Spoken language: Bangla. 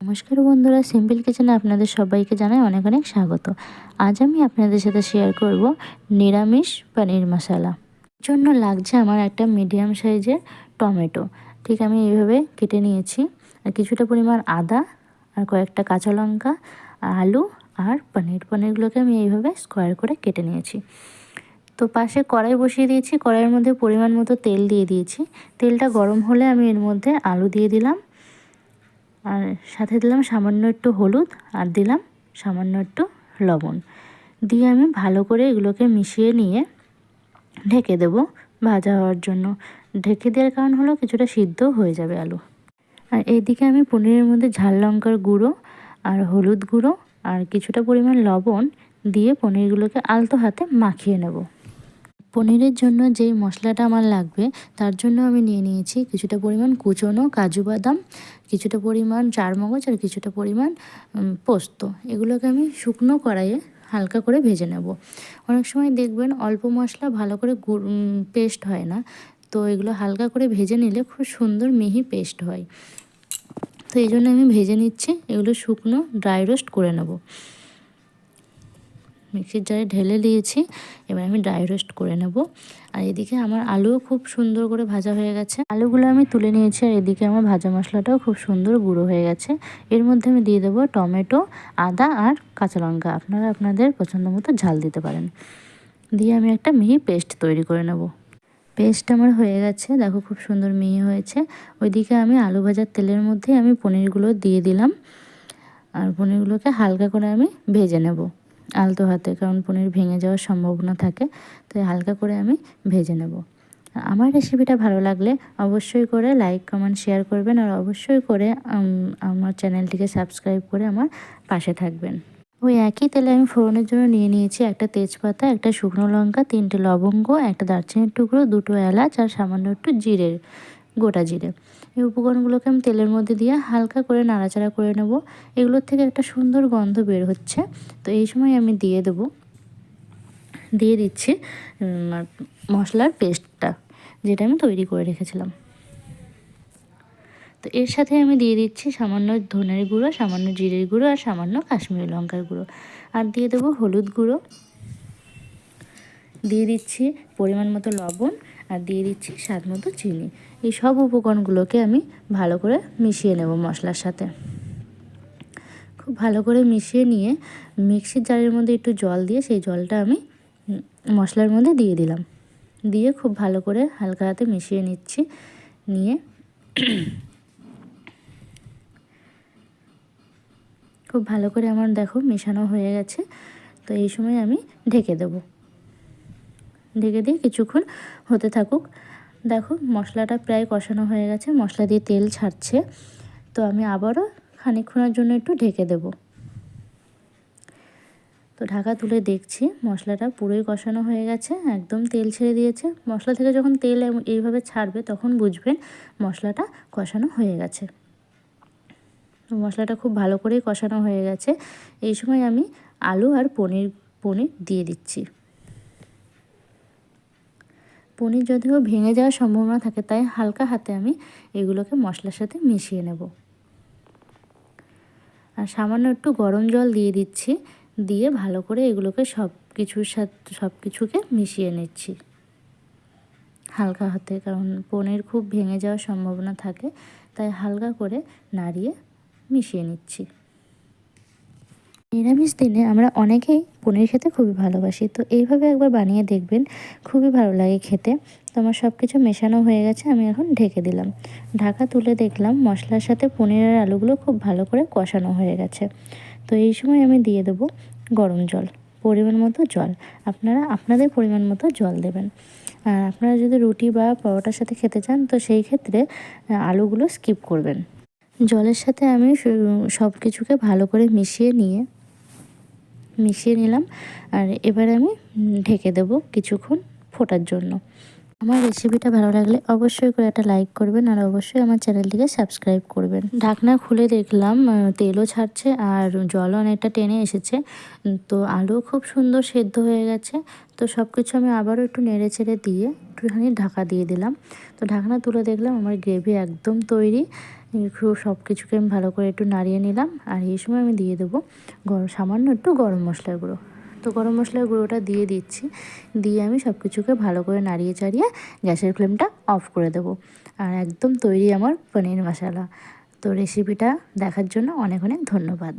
নমস্কার বন্ধুরা, সিম্পল কিচেনে আপনাদের সবাইকে জানাই অনেক অনেক স্বাগত। আজ আমি আপনাদের সাথে শেয়ার করব নিরামিষ পনির মশলা। জন্য লাগছে আমার একটা মিডিয়াম সাইজের টমেটো। ঠিক আমি এইভাবে কেটে নিয়েছি। আর কিছুটা পরিমাণ আদা, আর কয়েকটা কাঁচা লঙ্কা, আলু আর পনির। পনিরগুলোকে আমি এইভাবে স্কোয়ার করে কেটে নিয়েছি। তো পাশে কড়াই বসিয়ে দিয়েছি। কড়াইয়ের মধ্যে পরিমাণ মতো তেল দিয়ে দিয়েছি। তেলটা গরম হলে আমি এর মধ্যে আলু দিয়ে দিলাম। আর সাথে দিলাম সামান্য একটু হলুদ আর দিলাম সামান্য একটু লবণ। দিয়ে আমি ভালো করে এগুলোকে মিশিয়ে নিয়ে ঢেকে দেব ভাজা হওয়ার জন্য। ঢেকে দেওয়ার কারণ হলো কিছুটা সিদ্ধ হয়ে যাবে আলু। আর এইদিকে আমি পনিরের মধ্যে ঝাল লঙ্কার গুঁড়ো আর হলুদ গুঁড়ো আর কিছুটা পরিমাণ লবণ দিয়ে পনিরগুলোকে আলতো হাতে মাখিয়ে নেব। পনিরের জন্য যেই মশলাটা আমার লাগবে, তার জন্য আমি নিয়ে নিয়েছি কিছুটা পরিমাণ কুচনো কাজু বাদাম, কিছুটা পরিমাণ চারমগজ আর কিছুটা পরিমাণ পোস্ত। এগুলোকে আমি শুকনো কড়াইয়ে হালকা করে ভেজে নেব। অনেক সময় দেখবেন অল্প মশলা ভালো করে পেস্ট হয় না, তো এগুলো হালকা করে ভেজে নিলে খুব সুন্দর মিহি পেস্ট হয়। তো এই জন্য আমি ভেজে নিচ্ছি, এগুলো শুকনো ড্রাই রোস্ট করে নেব। মিক্সির জারে ঢেলে দিয়েছি, এবার আমি ড্রাই রোস্ট করে নেব। আর এদিকে আমার আলুও খুব সুন্দর করে ভাজা হয়ে গেছে। আলুগুলো আমি তুলে নিয়েছি, আর এদিকে আমার ভাজা মশলাটাও খুব সুন্দর গুঁড়ো হয়ে গেছে। এর মধ্যে আমি দিয়ে দেবো টমেটো, আদা আর কাঁচা লঙ্কা। আপনারা আপনাদের পছন্দ মতো ঝাল দিতে পারেন। দিয়ে আমি একটা মিহি পেস্ট তৈরি করে নেব। পেস্ট আমার হয়ে গেছে, দেখো খুব সুন্দর মিহি হয়েছে। ওইদিকে আমি আলু ভাজার তেলের মধ্যে আমি পনিরগুলো দিয়ে দিলাম। আর পনিরগুলোকে হালকা করে আমি ভেজে নেব। আলতো হাতে, কারণ পনির ভেঙে যাওয়ার সম্ভাবনা থাকে, তাই হালকা করে আমি ভেজে নেব। আমার রেসিপিটা ভালো লাগলে অবশ্যই করে লাইক, কমেন্ট, শেয়ার করবেন, আর অবশ্যই করে আমার চ্যানেলটিকে সাবস্ক্রাইব করে আমার পাশে থাকবেন। ওই একই তেলে আমি ফোড়নের জন্য নিয়ে নিয়েছি একটা তেজপাতা, একটা শুকনো লঙ্কা, তিনটে লবঙ্গ, একটা দারচিনির টুকরো, দুটো এলাচ, আর সামান্য একটু জিরের। গোটা জিরে। এই উপকরণগুলোকে আমি তেলের মধ্যে দিয়ে হালকা করে নাড়াচাড়া করে নেব। এগুলোর থেকে একটা সুন্দর গন্ধ বের হচ্ছে। তো এই সময় আমি দিয়ে দেবো, দিয়ে দিচ্ছি মশলার পেস্টটা, যেটা আমি তৈরি করে রেখেছিলাম। তো এর সাথে আমি দিয়ে দিচ্ছি সামান্য ধনের গুঁড়ো, সামান্য জিরের গুঁড়ো আর সামান্য কাশ্মীরি লঙ্কার গুঁড়ো। আর দিয়ে দেবো হলুদ গুঁড়ো। দিয়ে দিচ্ছি পরিমাণ মতো লবণ আর দিয়ে দিচ্ছি স্বাদ মতো চিনি। এই সব উপকরণগুলোকে আমি ভালো করে মিশিয়ে নেব মশলার সাথে। খুব ভালো করে মিশিয়ে নিয়ে মিক্সির জারের মধ্যে একটু জল দিয়ে সেই জলটা আমি মশলার মধ্যে দিয়ে দিলাম। দিয়ে খুব ভালো করে হালকা হাতে মিশিয়ে নিচ্ছি। নিয়ে খুব ভালো করে আমার দেখো মেশানো হয়ে গেছে। তো এই সময় আমি ঢেকে দেবো। ঢেকে দিয়ে কিছুক্ষণ হতে থাকুক। দেখো, মশলাটা প্রায় কষানো হয়ে গেছে, মশলা দিয়ে তেল ছাড়ছে। তো আমি আবারও খানিকক্ষণের জন্য একটু ঢেকে দেব। তো ঢাকা তুলে দেখছি, মশলাটা পুরোই কষানো হয়ে গেছে, একদম তেল ছেড়ে দিয়েছে। মশলা থেকে যখন তেল এইভাবে ছাড়বে, তখন বুঝবেন মশলাটা কষানো হয়ে গেছে। মশলাটা খুব ভালো করেই কষানো হয়ে গেছে। এই সময় আমি আলু আর পনির পনির দিয়ে দিচ্ছি। পনির যদিও ভেঙে যাওয়ার সম্ভাবনা থাকে, তাই হালকা হাতে আমি এগুলোকে মশলার সাথে মিশিয়ে নেব। আর সামান্য একটু গরম জল দিয়ে দিচ্ছি, দিয়ে ভালো করে এগুলোকে সব কিছুর সাথে, সব কিছুকে মিশিয়ে নিচ্ছি। হালকা হাতে, কারণ পনির খুব ভেঙে যাওয়ার সম্ভাবনা থাকে, তাই হালকা করে নাড়িয়ে মিশিয়ে নিচ্ছি। নিরামিষ দিনে আমরা অনেকেই পনির খেতে খুবই ভালোবাসি। তো এইভাবে একবার বানিয়ে দেখবেন, খুবই ভালো লাগে খেতে। তো আমার সব কিছু মেশানো হয়ে গেছে, আমি এখন ঢেকে দিলাম। ঢাকা তুলে দেখলাম, মশলার সাথে পনিরের আলুগুলো খুব ভালো করে কষানো হয়ে গেছে। তো এই সময় আমি দিয়ে দেবো গরম জল, পরিমাণ মতো জল। আপনারা, আপনাদের পরিমাণ মতো জল দেবেন। আর আপনারা যদি রুটি বা পরোটার সাথে খেতে চান, তো সেই ক্ষেত্রে আলুগুলো স্কিপ করবেন। জলের সাথে আমি সব কিছুকে ভালো করে মিশিয়ে নিয়ে মিশিয়ে নিলাম। আর এবার আমি ঢেকে দেব কিছুক্ষণ ফোটার জন্য। আমার রেসিপিটা ভালো লাগলে অবশ্যই করে একটা লাইক করবেন আর অবশ্যই আমার চ্যানেলটিকে সাবস্ক্রাইব করবেন। ঢাকনা খুলে দেখলাম তেলও ছাড়ছে আর জলও অনেকটা টেনে এসেছে। তো আলু খুব সুন্দর সেদ্ধ হয়ে গেছে। তো সব কিছু আমি আবারও একটু নেড়ে চেড়ে দিয়ে একটুখানি ঢাকা দিয়ে দিলাম। তো ঢাকনা তুলে দেখলাম, আমার গ্রেভি একদম তৈরি। সব কিছুকে আমি ভালো করে একটু নাড়িয়ে নিলাম। আর এই সময় আমি দিয়ে দেবো গরম সামান্য একটু গরম মশলার গুঁড়ো। তো গরম মশলার গুঁড়োটা দিয়ে দিচ্ছি। দিয়ে আমি সব কিছুকে ভালো করে নাড়িয়ে চাড়িয়ে গ্যাসের ফ্লেমটা অফ করে দেবো। আর একদম তৈরি আমার পনির মশালা। তো রেসিপিটা দেখার জন্য অনেক অনেক ধন্যবাদ।